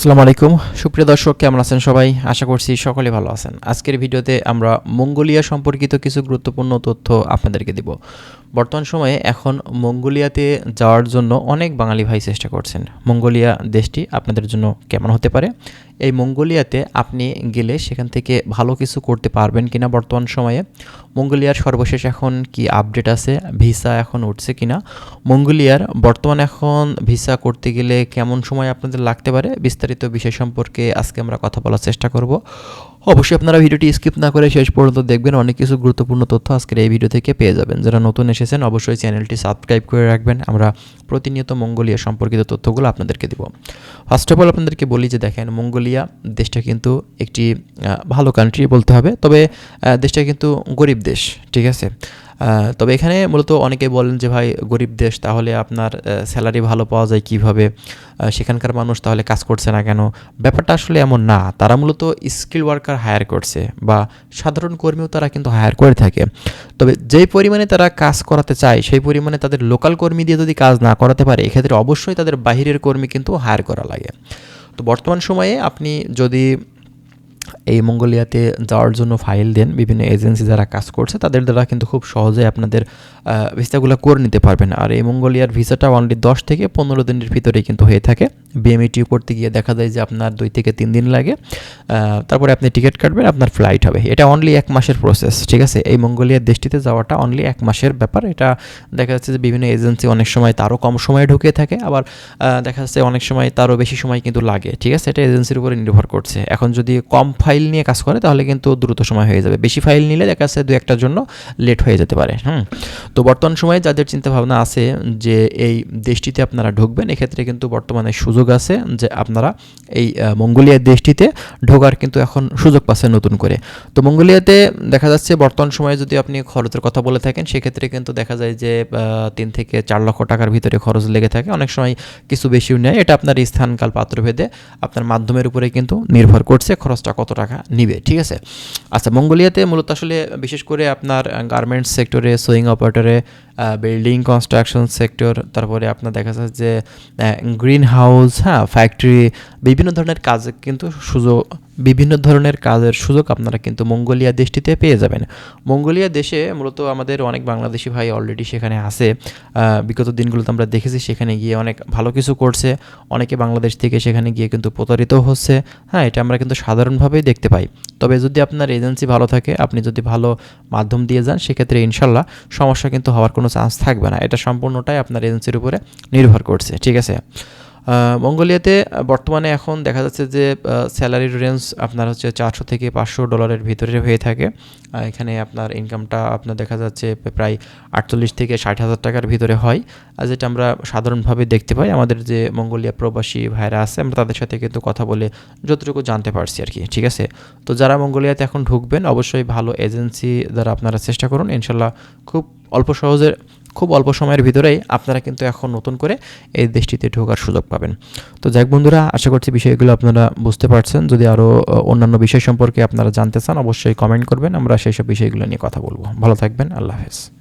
আসসালামু আলাইকুম। সুপ্রিয় দর্শক, কেমন আছেন সবাই? আশা করছি সকলে ভালো আছেন। আজকের ভিডিওতে আমরা মঙ্গোলিয়া সম্পর্কিত কিছু গুরুত্বপূর্ণ তথ্য আপনাদেরকে দিব। বর্তমান সময়ে এখন মঙ্গোলিয়াতে যাওয়ার জন্য অনেক বাঙালি ভাই চেষ্টা করছেন। মঙ্গোলিয়া দেশটি আপনাদের জন্য কেমন হতে পারে? এই মঙ্গোলিয়াতে আপনি গেলে সেখান থেকে ভালো কিছু করতে পারবেন কিনা বর্তমান সময়ে? মঙ্গোলিয়ার সর্বশেষ এখন কি আপডেট আছে? ভিসা এখন উঠছে কিনা? মঙ্গোলিয়ার বর্তমান এখন ভিসা করতে গেলে কেমন সময় আপনাদের লাগতে পারে? বিস্তারিত বিষয় সম্পর্কে আজকে আমরা কথা বলার চেষ্টা করব। অবশ্যই আপনারা ভিডিওটি স্কিপ না করে শেষ পর্যন্ত দেখবেন। অনেক কিছু গুরুত্বপূর্ণ তথ্য আজকের এই ভিডিও থেকে পেয়ে যাবেন। যারা নতুন এসেছেন, অবশ্যই চ্যানেলটি সাবস্ক্রাইব করে রাখবেন। আমরা প্রতিনিয়ত মঙ্গোলিয়া সম্পর্কিত তথ্যগুলো আপনাদেরকে দিব। ফার্স্ট অফ অল আপনাদেরকে বলি যে দেখেন, মঙ্গোলিয়া দেশটা কিন্তু একটি ভালো কান্ট্রি বলতে হবে। তবে দেশটা কিন্তু গরিব দেশ, ঠিক আছে? তবে এখানে মূলত অনেকে বলেন যে, ভাই, গরিব দেশ, তাহলে আপনার স্যালারি ভালো পাওয়া যায় কীভাবে? সেখানকার মানুষ তাহলে কাজ করছে না কেন? ব্যাপারটা আসলে এমন না। তারা মূলত স্কিল ওয়ার্কার হায়ার করছে বা সাধারণ কর্মীও তারা কিন্তু হায়ার করে থাকে। তবে যেই পরিমাণে তারা কাজ করাতে চায়, সেই পরিমাণে তাদের লোকাল কর্মী দিয়ে যদি কাজ না করাতে পারে, এক্ষেত্রে অবশ্যই তাদের বাহিরের কর্মী কিন্তু হায়ার করা লাগে। তো বর্তমান সময়ে আপনি যদি এই মঙ্গোলিয়াতে যাওয়ার জন্য ফাইল দেন, বিভিন্ন এজেন্সি যারা কাজ করছে, তাদের দ্বারা কিন্তু খুব সহজে আপনাদের ভিসাগুলো করে নিতে পারবেন। আর এই মঙ্গোলিয়ার ভিসাটা অনলি দশ থেকে পনেরো দিনের ভিতরেই কিন্তু হয়ে থাকে। বিএমইটিউ করতে গিয়ে দেখা যায় যে আপনার দুই থেকে তিন দিন লাগে। তারপরে আপনি টিকিট কাটবেন, আপনার ফ্লাইট হবে। এটা অনলি এক মাসের প্রসেস ঠিক আছে? এই মঙ্গোলিয়ার দেশটিতে যাওয়াটা অনলি এক মাসের ব্যাপার। এটা দেখা যাচ্ছে যে বিভিন্ন এজেন্সি অনেক সময় তারও কম সময়ে ঢুকে থাকে, আবার দেখা যাচ্ছে অনেক সময় তারও বেশি সময় কিন্তু লাগে, ঠিক আছে? এটা এজেন্সির উপরে নির্ভর করছে। এখন যদি কম ফাইল নিয়ে কাজ করে, তাহলে কিন্তু দ্রুত সময় হয়ে যাবে। বেশি ফাইল নিলে দেখা যাচ্ছে দু একটার জন্য লেট হয়ে যেতে পারে, হুম? তো বর্তমান সময়ে যাদের চিন্তা ভাবনা আছে যে এই দেশটিতে আপনারা ঢুকবেন, এক্ষেত্রে কিন্তু বর্তমানে সুযোগ আছে যে আপনারা এই মঙ্গোলিয়া দেশটিতে ঢোকার কিন্তু এখন সুযোগ পাচ্ছেন নতুন করে। তো মঙ্গোলিয়াতে দেখা যাচ্ছে বর্তমান সময়ে যদি আপনি খরচের কথা বলে থাকেন, সেক্ষেত্রে কিন্তু দেখা যায় যে তিন থেকে চার লক্ষ টাকার ভিতরে খরচ লেগে থাকে। অনেক সময় কিছু বেশিও নেয়। এটা আপনার স্থানকাল পাত্রভেদে আপনার মাধ্যমের উপরে কিন্তু নির্ভর করছে খরচটা কত টাকা নিবে, ঠিক আছে? আচ্ছা মঙ্গোলিয়াতে মূলত আসলে বিশেষ করে আপনার গার্মেন্টস সেক্টরে সোয়িং অপারেটরে বিল্ডিং কনস্ট্রাকশন সেক্টর তারপরে আপনার দেখা যাচ্ছে যে গ্রিন হাউস হ্যাঁ ফ্যাক্টরি বিভিন্ন ধরনের কাজ কিন্তু সুযোগ, বিভিন্ন ধরনের কাজের সুযোগ আপনারা কিন্তু মঙ্গোলিয়া দেশটিতে পেয়ে যাবেন। মঙ্গোলিয়া দেশে মূলত আমাদের অনেক বাংলাদেশি ভাই অলরেডি সেখানে আছে। বিগত দিনগুলোতে আমরা দেখেছি সেখানে গিয়ে অনেক ভালো কিছু করছে। অনেকে বাংলাদেশ থেকে সেখানে গিয়ে কিন্তু প্রতারিত হচ্ছে। হ্যাঁ এটা আমরা কিন্তু সাধারণভাবেই দেখতে পাই। তবে যদি আপনার এজেন্সি ভালো থাকে, আপনি যদি ভালো মাধ্যম দিয়ে যান, সেক্ষেত্রে ইনশাল্লাহ সমস্যা কিন্তু হওয়ার কোনো চান্স থাকবে না। এটা সম্পূর্ণটাই আপনার এজেন্সির উপরে নির্ভর করছে, ঠিক আছে? মঙ্গোলিয়াতে বর্তমানে এখন দেখা যাচ্ছে যে স্যালারির রেঞ্জ আপনার হচ্ছে চারশো থেকে পাঁচশো ডলারের ভিতরে হয়ে থাকে। এখানে আপনার ইনকামটা আপনার দেখা যাচ্ছে প্রায় আটচল্লিশ থেকে ষাট হাজার টাকার ভিতরে হয়। আর যেটা আমরা সাধারণভাবে দেখতে পাই, আমাদের যে মঙ্গোলিয়া প্রবাসী ভাইরা আছে, আমরা তাদের সাথে কিন্তু কথা বলে যতটুকু জানতে পারছি আর কি, ঠিক আছে? তো যারা মঙ্গোলিয়াতে এখন ঢুকবেন, অবশ্যই ভালো এজেন্সি দ্বারা আপনারা চেষ্টা করুন। ইনশাল্লাহ খুব অল্প সহজে খুব অল্প সময়ের ভিতরেই আপনারা কিন্তু এখন নতুন করে এই দেশটিতে ঢোকার সুযোগ পাবেন। তো যাক বন্ধুরা, আশা করছি বিষয়গুলো আপনারা বুঝতে পারছেন। যদি আরও অন্যান্য বিষয় সম্পর্কে আপনারা জানতে চান, অবশ্যই কমেন্ট করবেন। আমরা সেই সব বিষয়গুলো নিয়ে কথা বলব। ভালো থাকবেন, আল্লাহ হাফেজ।